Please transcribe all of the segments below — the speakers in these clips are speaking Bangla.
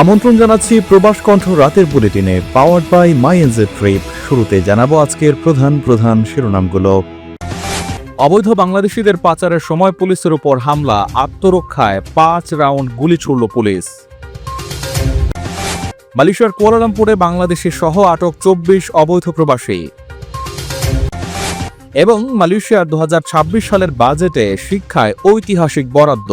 আমন্ত্রণ জানাচ্ছি প্রবাস কণ্ঠ রাতের বুলেটিনে powered by my N J trip শুরুতে জানাব আজকের প্রধান প্রধান শিরোনামগুলো। অবৈধ বাংলাদেশিদের পাচারের সময় পুলিশের উপর হামলা, আত্মরক্ষায় পাঁচ রাউন্ড গুলি ছুড়ল পুলিশ। মালয়েশিয়ার কুয়ালালামপুরে বাংলাদেশি সহ আটক চব্বিশ অবৈধ প্রবাসী। এবং মালয়েশিয়ার দু হাজার ছাব্বিশ সালের বাজেটে শিক্ষায় ঐতিহাসিক বরাদ্দ।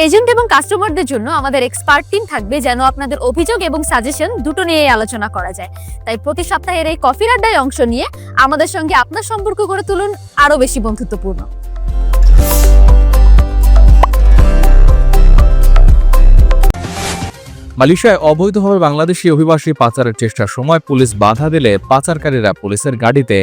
এজেন্ট এবং কাস্টমারদের জন্য আমাদের এক্সপার্ট টিম থাকবে যেন আপনাদের অভিযোগ এবং সাজেশন দুটো নিয়ে আলোচনা করা যায়। তাই প্রতি সপ্তাহের এই কফির আড্ডায় অংশ নিয়ে আমাদের সঙ্গে আপনার সম্পর্ক গড়ে তুলুন আরও বেশি বন্ধুত্বপূর্ণ। মালয়েশিয়ায় অবৈধভাবে বাংলাদেশি অভিবাসী পাচারের চেষ্টার সময় পুলিশ বাধা দিলে পাচারকারীরা পুলিশের গাড়িতে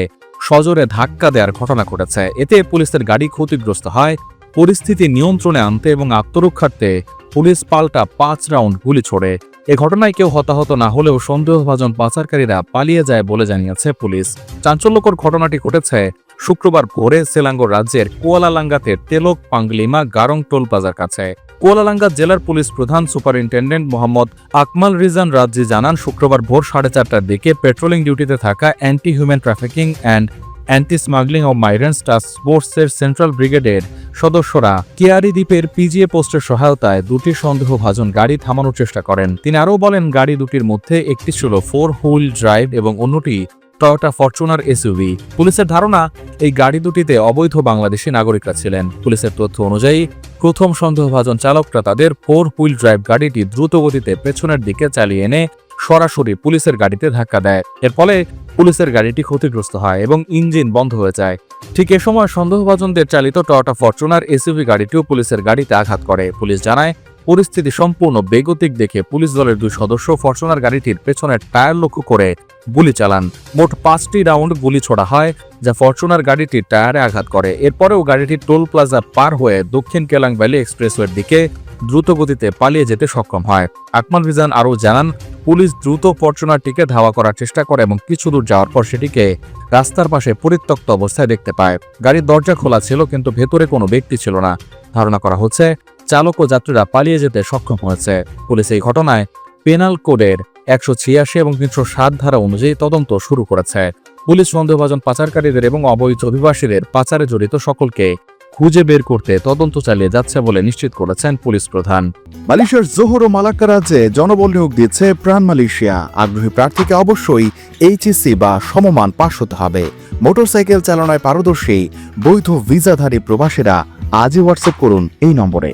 সজোরে ধাক্কা দেওয়ার ঘটনা ঘটেছে। এতে পুলিশের গাড়ি ক্ষতিগ্রস্ত হয় পরিস্থিতি নিয়ন্ত্রণে আনতে এবং আত্মরক্ষার্থে পুলিশ পাল্টা পাঁচ রাউন্ড গুলি ছোড়ে। এ ঘটনায় কেউ হতাহত না হলেও সন্দেহভাজন পাচারকারীরা পালিয়ে যায় বলে জানিয়েছে পুলিশ। চাঞ্চল্যকর ঘটনাটি ঘটেছে শুক্রবার ভোরে সেলাঙ্গোর রাজ্যের কুয়ালালাঙ্গাতে তেলক পাংলিমা গারং টোল বাজার কাছে। কুয়ালালাঙ্গা জেলার পুলিশ প্রধান superintendent Mohammad Akmal Rizan Razzi জানান, শুক্রবার ভোর সাড়ে চারটার দিকে পেট্রোলিং ডিউটিতে থাকা anti human trafficking and anti smuggling of migrants task ফোর্সের সেন্ট্রাল ব্রিগেডের সদস্যরা কিয়ারি দ্বীপের পিজিএ পোস্টের সহায়তায় দুটি সন্দেহভাজন গাড়ি থামানোর চেষ্টা করেন। তিনি আরও বলেন, গাড়ি দুটির মধ্যে একটি ছিল ফোর হুইল ড্রাইভ এবং অন্যটি টয়োটা ফরচুনার এসইউভি। পুলিশের ধারণা, এই গাড়ি দুটিতে অবৈধ বাংলাদেশি নাগরিকরা ছিলেন। পুলিশের তথ্য অনুযায়ী, প্রথম সন্দেহভাজন চালকরা তাদের ফোর হুইল ড্রাইভ গাড়িটি দ্রুত গতিতে পেছনের দিকে চালিয়ে এনে সরাসরি পুলিশের গাড়িতে ধাক্কা দেয়। এর ফলে পুলিশের গাড়িটি ক্ষতিগ্রস্ত হয় এবং ইঞ্জিন বন্ধ হয়ে যায়। ঠিক এ সময় সন্দেহভাজনদের চালিত টয়োটা ফরচুনার এসইউভি গাড়িটিও পুলিশের গাড়িতে আঘাত করে। পুলিশ জানায়, পরিস্থিতি সম্পূর্ণ বেগতিক দেখে পুলিশ দলের দুই সদস্য ফরচুনার গাড়িটির পেছনের টায়ার লক্ষ্য করে গুলি চালান। মোট পাঁচটি রাউন্ড গুলি ছোড়া হয়, যা ফরচুনার গাড়িটির টায়ারে আঘাত করে। এরপরেও গাড়িটি টোল প্লাজা পার হয়ে দক্ষিণ কেলাং ভ্যালি এক্সপ্রেসওয়ের দিকে দ্রুত গতিতে পালিয়ে যেতে সক্ষম হয়। আকমাল রিজান আরও জানান, পুলিশ দ্রুত ফরচুনারটিকে ধাওয়া করার চেষ্টা করে এবং কিছু দূর যাওয়ার পর সেটিকে রাস্তার পাশে পরিত্যক্ত অবস্থায় দেখতে পায়। গাড়ির দরজা খোলা ছিল কিন্তু ভেতরে কোনো ব্যক্তি ছিল না। ধারণা করা হচ্ছে, চালক ও যাত্রীরা পালিয়ে যেতে সক্ষম হয়েছে। পুলিশ এই ঘটনায় পেনাল কোডের একশো ছিয়াশি এবং তিনশো সাত ধারা অনুযায়ী তদন্ত শুরু করেছে। পুলিশ সন্দেহভাজন পাচারকারীদের এবং অবৈধ অভিবাসীদের পাচারে জড়িত সকলকে খুঁজে বের করতে তদন্ত চালিয়ে যাচ্ছে বলে নিশ্চিত করেছেন পুলিশ প্রধান। মালয়েশিয়ার জোহর ও মালাক্কা রাজ্যে জনবল নিয়োগ দিচ্ছে প্রাণ মালয়েশিয়া। আগ্রহী প্রার্থীকে অবশ্যই এইচএসসি বা সমমান পাশ হতে হবে। মোটরসাইকেল চালনায় পারদর্শী বৈধ ভিসাধারী প্রবাসীরা আজই হোয়াটসঅ্যাপ করুন এই নম্বরে।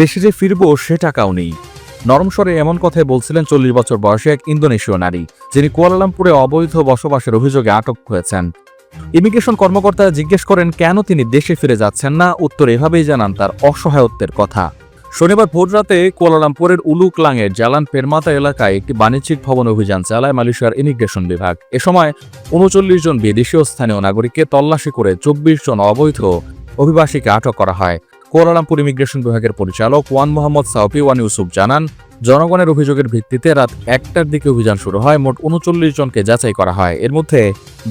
দেশে যে ফিরবো সে টাকাও নেই। নরম স্বরে এমন কথাই বলছিলেন চল্লিশ বছর বয়সী এক ইন্দোনেশীয় নারী যিনি কুয়ালালামপুরে অবৈধ বসবাসের অভিযোগে আটক হয়েছেন। ইমিগ্রেশন কর্মকর্তা জিজ্ঞেস করেন, কেন তিনি দেশে ফিরে যাচ্ছেন না? উত্তর এভাবেই জানান তার অসহায়ত্বের কথা। শনিবার ভোররাতে কুয়ালালামপুরের উলুকলাংয়ের জালান পেরমাতা এলাকায় একটি বাণিজ্যিক ভবন অভিযান চালায় মালয়েশিয়ার ইমিগ্রেশন বিভাগ। এ সময় উনচল্লিশ জন বিদেশীয় স্থানীয় নাগরিককে তল্লাশি করে চব্বিশ জন অবৈধ অভিবাসীকে আটক করা হয়। কুয়ালালামপুর ইমিগ্রেশন বিভাগের পরিচালক Wan Mohammad Saupi Wan Yusuf জানান, জনগণের অভিযোগের ভিত্তিতে রাত একটার দিকে অভিযান শুরু হয়, মোট উনচল্লিশ জনকে যাচাই করা হয়। এর মধ্যে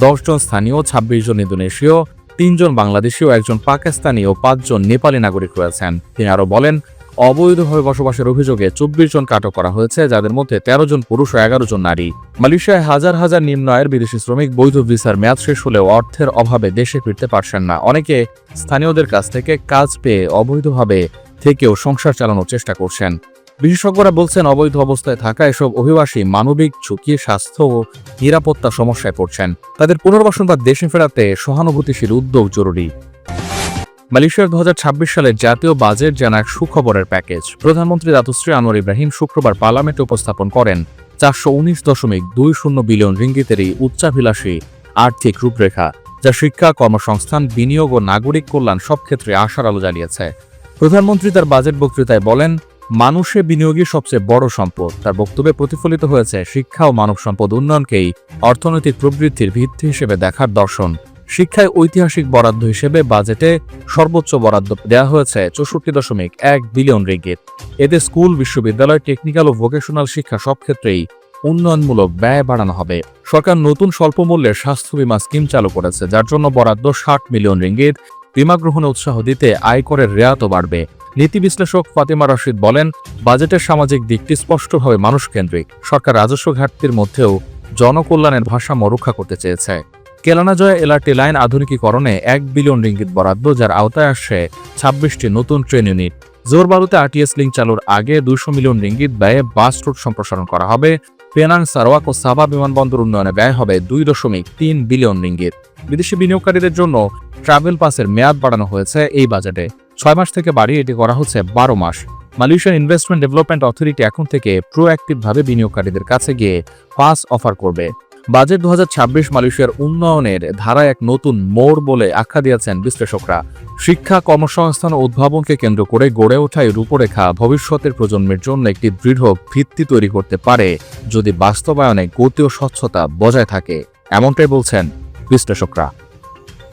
দশ জন স্থানীয়, ছাব্বিশ জন ইন্দোনেশীয় তিনজন বাংলাদেশি ও একজন পাকিস্তানি ও পাঁচজন নেপালি নাগরিক রয়েছেন। তিনি আরও বলেন অবৈধভাবে বসবাসের অভিযোগে চব্বিশ জনকে আটক করা হয়েছে, যাদের মধ্যে তেরো জন পুরুষ ও এগারো জন নারী। মালয়েশিয়ায় হাজার হাজার নিম্ন আয়ের বিদেশি শ্রমিক বৈধ ভিসার মেয়াদ শেষ হলেও অর্থের অভাবে দেশে ফিরতে পারছেন না। অনেকে স্থানীয়দের কাছ থেকে কাজ পেয়ে অবৈধভাবে থেকেও সংসার চালানোর চেষ্টা করছেন। বিশেষজ্ঞরা বলছেন, অবৈধ অবস্থায় থাকা এসব অভিবাসী মানবিক ঝুঁকি, স্বাস্থ্য ও নিরাপত্তা সমস্যায় পড়ছেন। তাদের পুনর্বাসন বা দেশে ফেরাতে সহানুভূতিশীল উদ্যোগ জরুরি। মালয়েশিয়ার দু সালের জাতীয় বাজেট যেন এক সুখবরের প্যাকেজ। প্রধানমন্ত্রী দাতুশ্রী আনোয়ার ইব্রাহিম শুক্রবার পার্লামেন্টে উপস্থাপন করেন। চারশো উনিশ দশমিক দুই শূন্য বিলিয়ন রিঙ্গিতের এই উচ্চাভিলাষী আর্থিক রূপরেখা, যা শিক্ষা, কর্মসংস্থান, বিনিয়োগ ও নাগরিক কল্যাণ সব ক্ষেত্রে আশার আলো জ্বালিয়েছে প্রধানমন্ত্রী তার বাজেট বক্তৃতায় বলেন, মানুষে বিনিয়োগই সবচেয়ে বড় সম্পদ। তার বক্তব্যে প্রতিফলিত হয়েছে, শিক্ষা ও মানব সম্পদ উন্নয়নকেই অর্থনৈতিক প্রবৃদ্ধির ভিত্তি হিসেবে দেখার দর্শন। শিক্ষায় ঐতিহাসিক বরাদ্দ হিসেবে বাজেটে সর্বোচ্চ বরাদ্দ দেওয়া হয়েছে চৌষট্টি দশমিক এক বিলিয়ন রিঙ্গিত। এতে স্কুল, বিশ্ববিদ্যালয় টেকনিক্যাল ও ভোকেশনাল শিক্ষা সব ক্ষেত্রেই উন্নয়নমূলক ব্যয় বাড়ানো হবে। সরকার নতুন স্বল্প মূল্যের স্বাস্থ্য বীমা স্কিম চালু করেছে, যার জন্য বরাদ্দ ষাট মিলিয়ন রিঙ্গিত। বিমা গ্রহণে উৎসাহ দিতে আয়করের রেয়াতও বাড়বে। নীতি বিশ্লেষক ফাতেমা রশিদ বলেন, বাজেটের সামাজিক দিকটি স্পষ্টভাবে মানুষকেন্দ্রিক সরকার রাজস্ব ঘাটতির মধ্যেও জনকল্যাণের ভারসাম্য রক্ষা করতে চেয়েছে। কেলানাজয় এলআরটি লাইন আধুনিকীকরণে এক বিলিয়ন রিঙ্গিত বরাদ্দ, যার আওতায় আসছে ছাব্বিশটি নতুন ট্রেন ইউনিট। জোরবারুতে আরটিএস লিঙ্ক চালুর আগে দুশো মিলিয়ন রিঙ্গিত ব্যয়ে বাস রুট সম্প্রসারণ করা হবে। পেনাং সারওয়াক ও সাবা বিমানবন্দর উন্নয়নে ব্যয় হবে দুই দশমিক তিন বিলিয়ন রিঙ্গিত। বিদেশি বিনিয়োগকারীদের জন্য ট্রাভেল পাসের মেয়াদ বাড়ানো হয়েছে এই বাজেটে। ছয় মাস থেকে বাড়িয়ে এটি করা হচ্ছে বারো মাস। মালয়েশিয়ান ইনভেস্টমেন্ট ডেভেলপমেন্ট অথরিটি এখন থেকে প্রোঅ্যাক্টিভভাবে বিনিয়োগকারীদের কাছে গিয়ে পাস অফার করবে। বাজেট দু মালয়েশিয়ার উন্নয়নের ধারা এক নতুন মোড় বলে আখ্যা দিয়েছেন বিশ্লেষকরা। শিক্ষা, কর্মসংস্থান ও উদ্ভাবনকে কেন্দ্র করে গড়ে ওঠায় রূপরেখা ভবিষ্যতের প্রজন্মের জন্য একটি দৃঢ় ভিত্তি তৈরি করতে পারে যদি বাস্তবায়নে গতি ও স্বচ্ছতা বজায় থাকে, এমনটাই বলছেন বিশ্লেষকরা।